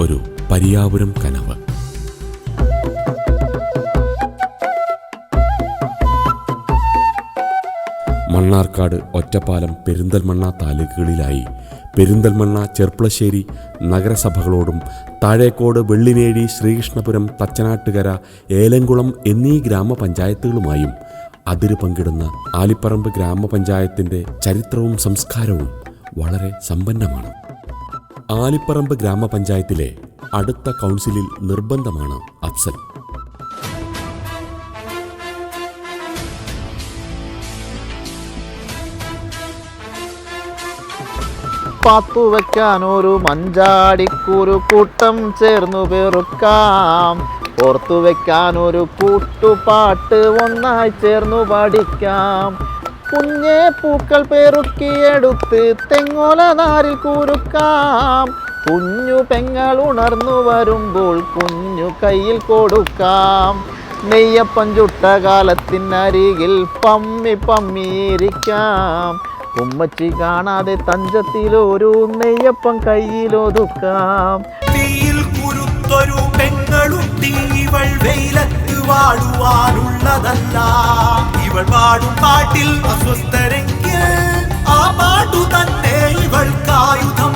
ഒരു പരിയാപുരം കനവ്. മണ്ണാർക്കാട് ഒറ്റപ്പാലം പെരിന്തൽമണ്ണ താലൂക്കുകളിലായി പെരിന്തൽമണ്ണ ചെർപ്പളശ്ശേരി നഗരസഭകളോടും താഴേക്കോട് വെള്ളിനേഴി ശ്രീകൃഷ്ണപുരം തച്ചനാട്ടുകര ഏലംകുളം എന്നീ ഗ്രാമപഞ്ചായത്തുകളുമായും അതിര് പങ്കിടുന്ന ആലിപ്പറമ്പ് ഗ്രാമപഞ്ചായത്തിന്റെ ചരിത്രവും സംസ്കാരവും വളരെ സമ്പന്നമാണ്. ആലിപ്പറമ്പ് ഗ്രാമപഞ്ചായത്തിലെ അടുത്ത കൗൺസിലിൽ നിർബന്ധമാണ് അഫ്സൽ. പാത്തു വെക്കാൻ ഒരു മഞ്ചാടിക്കൂരു കൂട്ടം ചേർന്നു പെറുക്കാം. ഓർത്തു ഒരു കൂട്ടുപാട്ട് ഒന്നായി ചേർന്നു പഠിക്കാം. കുഞ്ഞെ പൂക്കൾ പെറുക്കിയെടുത്ത് തെങ്ങോല നാരിൽ കൂരുക്കാം. കുഞ്ഞു പെങ്ങൾ ഉണർന്നു വരുമ്പോൾ കുഞ്ഞു കയ്യിൽ കൊടുക്കാം. നെയ്യപ്പം ചുട്ട കാലത്തിനരികിൽ പമ്മി പമ്മിയിരിക്കാം ഉമ്മച്ചി കാണാതെ തഞ്ചത്തിലൊരു നെയ്യപ്പം കയ്യിലൊതുക്കാം തീയിൽ കുരുത്തൊരു പെങ്ങളുട്ടി ഇവൾ വെയിലത്ത് വാടുവാനുള്ളതല്ല. ഇവൾ പാടും പാട്ടിൽ അസ്വസ്ഥരെങ്കിൽ ആ പാട്ടു തന്നെ ഇവൾക്കായുധം.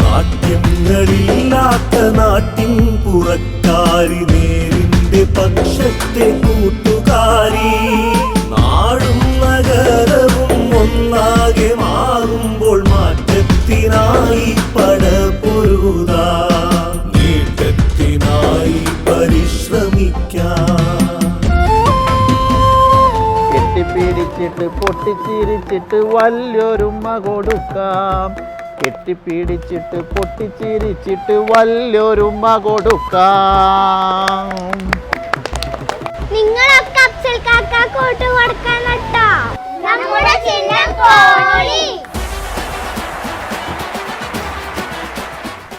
നാട്യങ്ങളില്ലാത്ത നാട്ടിൻ പുറക്കാരി നേരിന്റെ പക്ഷത്തെ കൂട്ടുകാരി. കെട്ടിപ്പിടിച്ചിട്ട് പൊട്ടിച്ചിരിച്ചിട്ട് വല്യൊരുമ്മ കൊടുക്കാം. കെട്ടിപ്പിടിച്ചിട്ട് പൊട്ടിച്ചിരിച്ചിട്ട് വല്യൊരുമ്മ കൊടുക്കാം. നിങ്ങളൊക്കെ അഫ്സൽ കാക്ക കോട്ട് കൊടുക്കാൻ നമ്മുടെ ചിഹ്നം കോഴി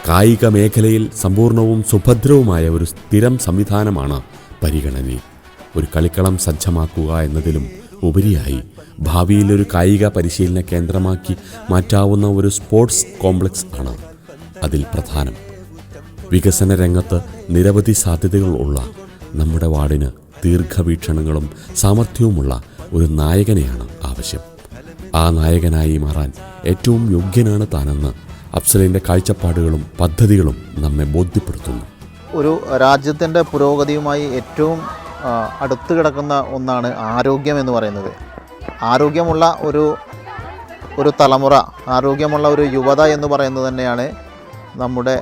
കായിക മേഖലയിൽ സമ്പൂർണവും സുഭദ്രവുമായ ഒരു സ്ഥിരം സംവിധാനമാണ് പരിഗണന. ഒരു കളിക്കളം സജ്ജമാക്കുക എന്നതിലും ഉപരിയായി. ഭാവിയിൽ ഒരു കായിക പരിശീലന കേന്ദ്രമാക്കി മാറ്റാവുന്ന ഒരു സ്പോർട്സ് കോംപ്ലക്സ് ആണ് അതിൽ പ്രധാനം. വികസന രംഗത്ത് നിരവധി സാധ്യതകൾ ഉള്ള നമ്മുടെ വാർഡിന് ദീർഘവീക്ഷണങ്ങളും സാമർഥ്യവുമുള്ള ഒരു നായകനെയാണ് ആവശ്യം. ആ നായകനായി മാറാൻ ഏറ്റവും യോഗ്യനാണ് താനെന്ന് അഫ്സലിന്റെ കാഴ്ചപ്പാടുകളും പദ്ധതികളും നമ്മെ ബോധ്യപ്പെടുത്തുന്നു. ഒരു രാജ്യത്തിന്റെ പുരോഗതിയുമായി ഏറ്റവും അടുത്ത് കിടക്കുന്ന ഒന്നാണ് ആരോഗ്യം എന്ന് പറയുന്നത്. ആരോഗ്യമുള്ള ഒരു ഒരു തലമുറ ആരോഗ്യമുള്ള ഒരു യുവത എന്ന് പറയുന്നത് തന്നെയാണ് നമ്മുടെ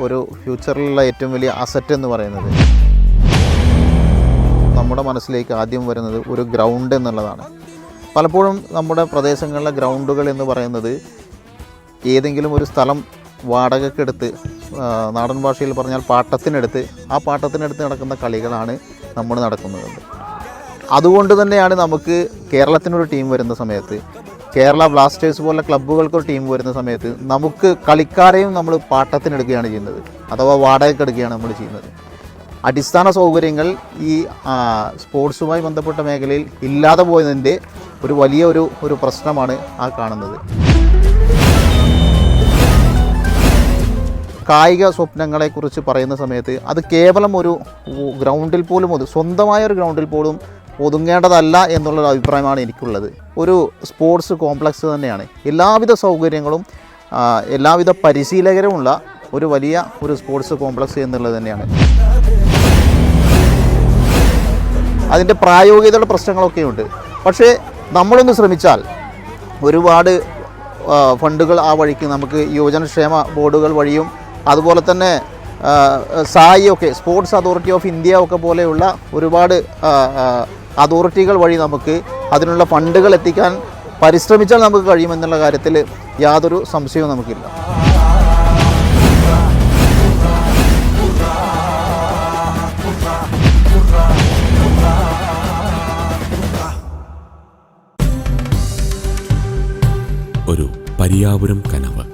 ഒരു ഫ്യൂച്ചറിലുള്ള ഏറ്റവും വലിയ അസറ്റ് എന്ന് പറയുന്നത്. നമ്മുടെ മനസ്സിലേക്ക് ആദ്യം വരുന്നത് ഒരു ഗ്രൗണ്ട് എന്നുള്ളതാണ്. പലപ്പോഴും നമ്മുടെ പ്രദേശങ്ങളിലെ ഗ്രൗണ്ടുകൾ എന്ന് പറയുന്നത് ഏതെങ്കിലും ഒരു സ്ഥലം വാടകയ്ക്കെടുത്ത് ആ, നാടൻ ഭാഷയിൽ പറഞ്ഞാൽ പാട്ടത്തിനെടുത്ത് ആ പാട്ടത്തിനെടുത്ത് നടക്കുന്ന കളികളാണ് നമ്മൾ നടക്കുന്നത്. അതുകൊണ്ട് തന്നെയാണ് നമുക്ക് കേരളത്തിനൊരു ടീം വരുന്ന സമയത്ത് കേരള ബ്ലാസ്റ്റേഴ്സ് പോലെ ക്ലബ്ബുകൾക്കൊരു ടീം വരുന്ന സമയത്ത് നമുക്ക് കളിക്കാരെയും നമ്മൾ പാട്ടത്തിനെടുക്കുകയാണ് ചെയ്യുന്നത്. അഥവാ വാടകയ്ക്ക് എടുക്കുകയാണ് നമ്മൾ ചെയ്യുന്നത്. അടിസ്ഥാന സൗകര്യങ്ങൾ ഈ സ്പോർട്സുമായി ബന്ധപ്പെട്ട മേഖലയിൽ ഇല്ലാതെ പോയതിന്റെ ഒരു വലിയ ഒരു ഒരു പ്രശ്നമാണ് ആ കാണുന്നത്. കായിക സ്വപ്നങ്ങളെക്കുറിച്ച് പറയുന്ന സമയത്ത് അത് കേവലം ഒരു ഗ്രൗണ്ടിൽ പോലും ഒതു സ്വന്തമായ ഒരു ഗ്രൗണ്ടിൽ പോലും ഒതുങ്ങേണ്ടതല്ല എന്നുള്ളൊരു അഭിപ്രായമാണ് എനിക്കുള്ളത്. ഒരു സ്പോർട്സ് കോംപ്ലക്സ് തന്നെയാണ്. എല്ലാവിധ സൗകര്യങ്ങളും എല്ലാവിധ പരിശീലകരുമുള്ള ഒരു വലിയ ഒരു സ്പോർട്സ് കോംപ്ലക്സ് എന്നുള്ളത് തന്നെയാണ്. അതിന്റെ പ്രായോഗികതയുടെ പ്രശ്നങ്ങളൊക്കെ ഉണ്ട് പക്ഷേ നമ്മളൊന്ന് ശ്രമിച്ചാൽ ഒരുപാട് ഫണ്ടുകൾ ആ വഴിക്ക് നമുക്ക് യുവജനക്ഷേമ ബോർഡുകൾ വഴിയും അതുപോലെ തന്നെ സായിയൊക്കെ സ്പോർട്സ് അതോറിറ്റി ഓഫ് ഇന്ത്യ ഒക്കെ പോലെയുള്ള ഒരുപാട് അതോറിറ്റികൾ വഴി നമുക്ക് അതിനുള്ള ഫണ്ടുകൾ എത്തിക്കാൻ പരിശ്രമിച്ചാൽ നമുക്ക് കഴിയുമെന്നുള്ള കാര്യത്തിൽ യാതൊരു സംശയവും നമുക്കില്ല. ഒരു പരിയാപുരം കനവ്.